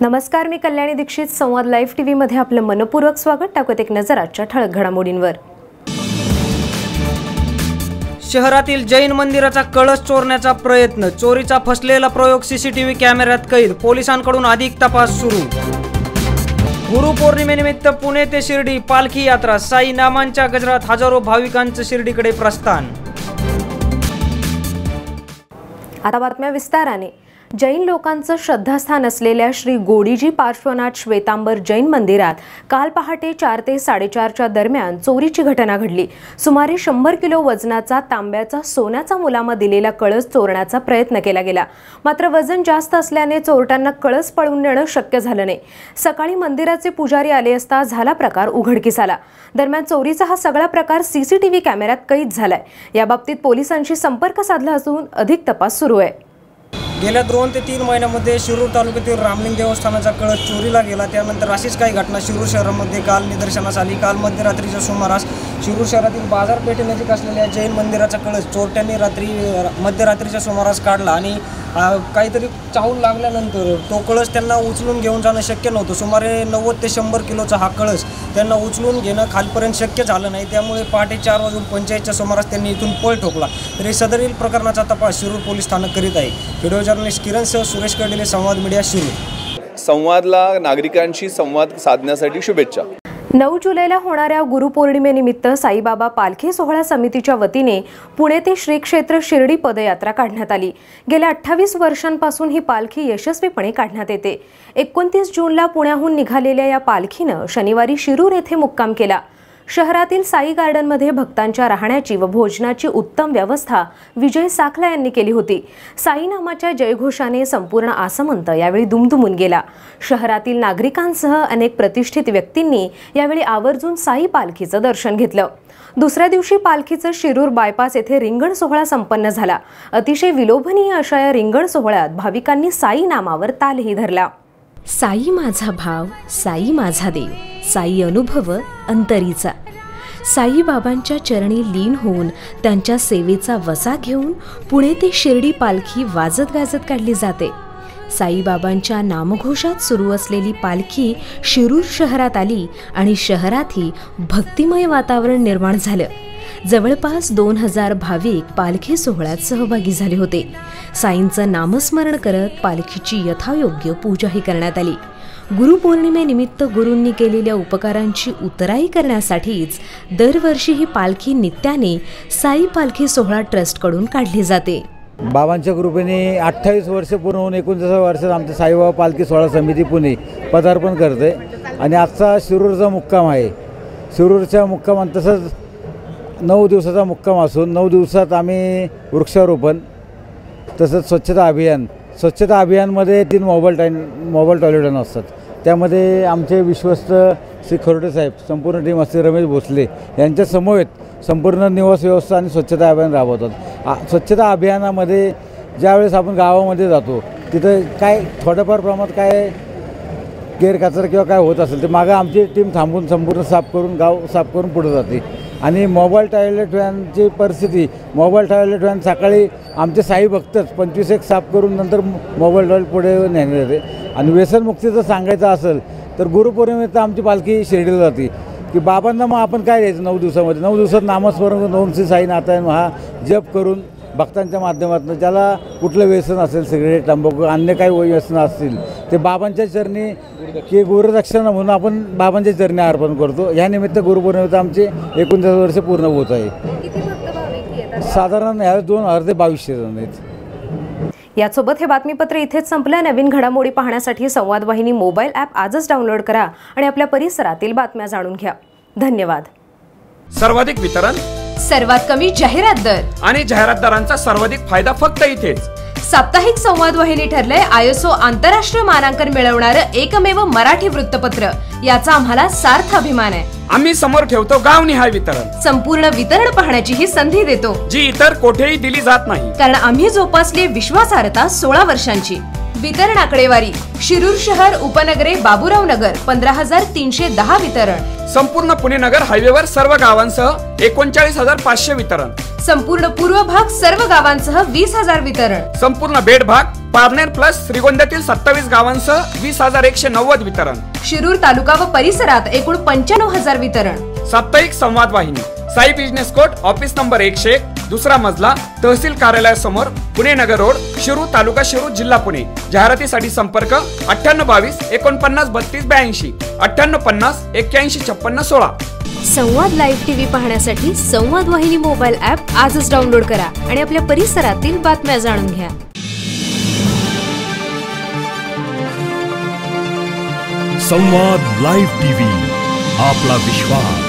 नमस्कार मी कल्याणी दीक्षित. संवाद लाईव्ह टीव्हीमध्ये आपलं मनपूर्वक स्वागत. टाकत एक नजर आजच्या ठळक घडामोडींवर. शहरातील जैन मंदिराचा कळस चोरण्याचा प्रयत्न चोरीचा फसलेला प्रयोग सीसीटीव्ही कॅमेऱ्यात कैद पोलिसांकडून अधिक तपास सुरू. गुरुपौर्णिमेनिमित्त पुणे ते शिर्डी पालखी यात्रा साई नामांच्या गजरात हजारो भाविकांचं शिर्डीकडे प्रस्थान. आता बातम्या विस्ताराने. जैन लोकांचं श्रद्धास्थान असलेल्या श्री गोडीजी पार्श्वनाथ श्वेतांबर जैन मंदिरात काल पहाटे चार ते साडेचारच्या दरम्यान चोरीची घटना घडली. सुमारे शंभर किलो वजनाचा तांब्याचा सोन्याचा मुलामा दिलेला कळस चोरण्याचा प्रयत्न केला गेला. मात्र वजन जास्त असल्याने चोरट्यांना कळस पळून नेणं शक्य झालं नाही. सकाळी मंदिराचे पुजारी आले असता झाला प्रकार उघडकीस आला दरम्यान चोरीचा हा सगळा प्रकार सीसीटीव्ही कॅमेऱ्यात कैद झालाय. याबाबतीत पोलिसांशी संपर्क साधला असून अधिक तपास सुरू आहे. गेल्या दोन ते तीन महिन्यामध्ये शिरूर तालुक्यातील रामलिंग देवस्थानाचा कळस चोरीला गेला. त्यानंतर अशीच काही घटना शिरूर शहरामध्ये काल निदर्शनास आली. काल मध्यरात्रीच्या सुमारास शिरूर शहरातील बाजारपेठेनजीक असलेल्या जैन मंदिराचा कळस चोरट्यांनी रात्री मध्यरात्रीच्या सुमारास काढला आणि काहीतरी चाहून लागल्यानंतर तो कळस त्यांना उचलून घेऊन जाणं शक्य नव्हतं. सुमारे नव्वद ते शंभर किलोचा हा कळस त्यांना उचलून घेणं खालपर्यंत शक्य झालं नाही. त्यामुळे पहाटे चार वाजून पंचायतच्या सुमारास त्यांनी इथून पळ ठोकला. तरी सदरील प्रकरणाचा तपास शिरूर पोलीस स्थानक करीत आहे. व्हिडिओ जर्नलिस्ट किरणसह सुरेश कडेले संवाद मीडिया शिरूर. संवादला नागरिकांशी संवाद साधण्यासाठी शुभेच्छा. नऊ जुलैला होणाऱ्या गुरुपौर्णिमेनिमित्त साईबाबा पालखी सोहळा समितीच्या वतीने पुणे ते श्री क्षेत्र शिर्डी पदयात्रा काढण्यात आली. गेल्या अठ्ठावीस वर्षांपासून ही पालखी यशस्वीपणे काढण्यात येते. एकोणतीस जूनला पुण्याहून निघालेल्या या पालखीनं शनिवारी शिरूर येथे मुक्काम केला. शहरातील साई गार्डनमध्ये भक्तांच्या राहण्याची व भोजनाची उत्तम व्यवस्था विजय साखला यांनी केली होती. साई नामाच्या जयघोषाने संपूर्ण आसमंत यावेळी दुमदुमून गेला. शहरातील नागरिकांसह अनेक प्रतिष्ठित व्यक्तींनी यावेळी आवर्जून साई पालखीचं दर्शन घेतलं. दुसऱ्या दिवशी पालखीचं शिरूर बायपास येथे रिंगण सोहळा संपन्न झाला. अतिशय विलोभनीय अशा या रिंगण सोहळ्यात भाविकांनी साई नामावर तालही धरला. साई माझा भाव साई माझा देव. साई अनुभव अंतरीचा. साईबाबांच्या चरणी लीन होऊन त्यांच्या सेवेचा वसा घेऊन पुणे ते शिर्डी पालखी वाजत गाजत काढली जाते. साईबाबांच्या नामघोषात सुरू असलेली पालखी शिरूर शहरात आली आणि शहरातही भक्तिमय वातावरण निर्माण झालं. जवळपास दोन हजार भाविक पालखी सोहळ्यात सहभागी झाले होते. साईंचं नामस्मरण करत पालखीची यथायोग्य पूजाही करण्यात आली. गुरुपौर्णिमेनिमित्त गुरूंनी केलेल्या उपकारांची उतराई करण्यासाठीच दरवर्षी ही पालखी नित्याने साई पालखी सोहळा ट्रस्टकडून काढली जाते. बाबांच्या कृपेने अठ्ठावीस वर्ष पूर्ण होऊन एकोणतीस वर्षात आमचं साईबाबा पालखी सोहळा समिती पुणे पदार्पण करते. आणि आजचा शिरूरचा मुक्काम आहे. शिरूरच्या मुक्काम तसंच नऊ दिवसाचा मुक्काम असून नऊ दिवसात आम्ही वृक्षारोपण तसंच स्वच्छता अभियान स्वच्छता अभियानमध्ये तीन मोबाईल टाईन मोबाईल टॉयलेटन असतात. त्यामध्ये आमचे विश्वस्त श्री खरोटे साहेब संपूर्ण टीम असते रमेश भोसले यांच्या समवेत संपूर्ण निवास व्यवस्था आणि स्वच्छता अभियान राबवतात. स्वच्छता अभियानामध्ये ज्यावेळेस आपण गावामध्ये जातो तिथं काय थोड्याफार प्रमाणात काय गैरकचरा किंवा काय होत असेल ते मागं आमची टीम थांबून संपूर्ण साफ करून गाव साफ करून पुढे जाते. आणि मोबाईल टॉयलेट व्हॅनची परिस्थिती मोबाईल टॉयलेट व्हॅन सकाळी आमचे साई भक्तच पंचवीस एक साफ करून नंतर मोबाईल टॉयलेट पुढे नेण्यात जाते आणि व्यसनमुक्तीचं सांगायचं असेल तर गुरुपौर्णिमेत आमची पालखी शिर्डीला जाते. की बाबांना मग आपण काय द्यायचं नऊ दिवसामध्ये? नऊ दिवसात नामस्मरण नऊ श्री साई नारायण हा जप करून भक्तांच्या माध्यमातून ज्याला कुठलं व्यसन असेल सिगरेट तंबाखू अन्य काही व्यसनं असतील ते बाबांच्या चरणी की गुरुदक्षिणा म्हणून आपण बाबांच्या चरणी अर्पण करतो. या निमित्त गुरुपौर्णिमेत आमचे एकोणतीस वर्ष पूर्ण होत आहे. साधारण ह्या दोन अर्धे बावीसशे जण आहेत. यासोबत हे बातमीपत्र इथेच संपलं. नवीन घडामोडी पाहण्यासाठी संवाद वाहिनी मोबाईल ॲप आजच डाउनलोड करा आणि आपल्या परिसरातील बातम्या जाणून घ्या. धन्यवाद. सर्वाधिक वितरण सर्वात कमी जाहिरात दर. आणि जाहिरातदारांचा सर्वाधिक फायदा फक्त इथेच. साप्ताहिक संवाद वाहिनी ठरले आयएसओ आंतरराष्ट्रीय मानांकन मिळवणारं एकमेव मराठी वृत्तपत्र. याचा आम्हाला सार्थ अभिमान आहे. आम्ही समोर ठेवतो गावनिहाय वितरण. संपूर्ण वितरण पाहण्याची ही संधी देतो. जी इतर कोठेही दिली जात नाही. कारण आम्ही जोपासली विश्वासार्हता सोळा वर्षांची. वितरण आकडेवारी. शिरूर शहर उपनगरे बाबूराव नगर पंधरा हजार तीनशे दहा वितरण. संपूर्ण पुणे नगर हायवेवर सर्व गावांसह एकोणचाळीस हजार पाचशे वितरण. संपूर्ण पूर्व भाग सर्व गावांसह वीस हजार वितरण. संपूर्ण बेड भाग पारनेर प्लस श्रीगोंद्यातील सत्तावीस गावांसह वीस हजार एकशे नव्वद वितरण. शिरूर तालुका व परिसरात एकूण पंच्याण्णव हजार वितरण. साप्ताहिक संवाद वाहिनी. Sai business court office number एकशे एक दुसरा मजला तहसील कार्यालयासमोर पुणे नगर रोड शिरूर तालुका शिरूर जिल्हा पुणे. जाहिरातीसाठी संपर्क अठ्ठ्याण्णव बावीस एकोणपन्नास बत्तीस ब्याऐंशी अठ्ठ्याण्णव पन्नास एक्क्याऐंशी छप्पन्न सोळा. संवाद लाईव्ह टीव्ही पाहण्यासाठी संवाद वाहिनी मोबाईल ॲप आजच डाउनलोड करा आणि आपल्या परिसरातील बातम्या जाणून घ्या. संवाद लाईव्ह टीव्ही आपला विश्वास.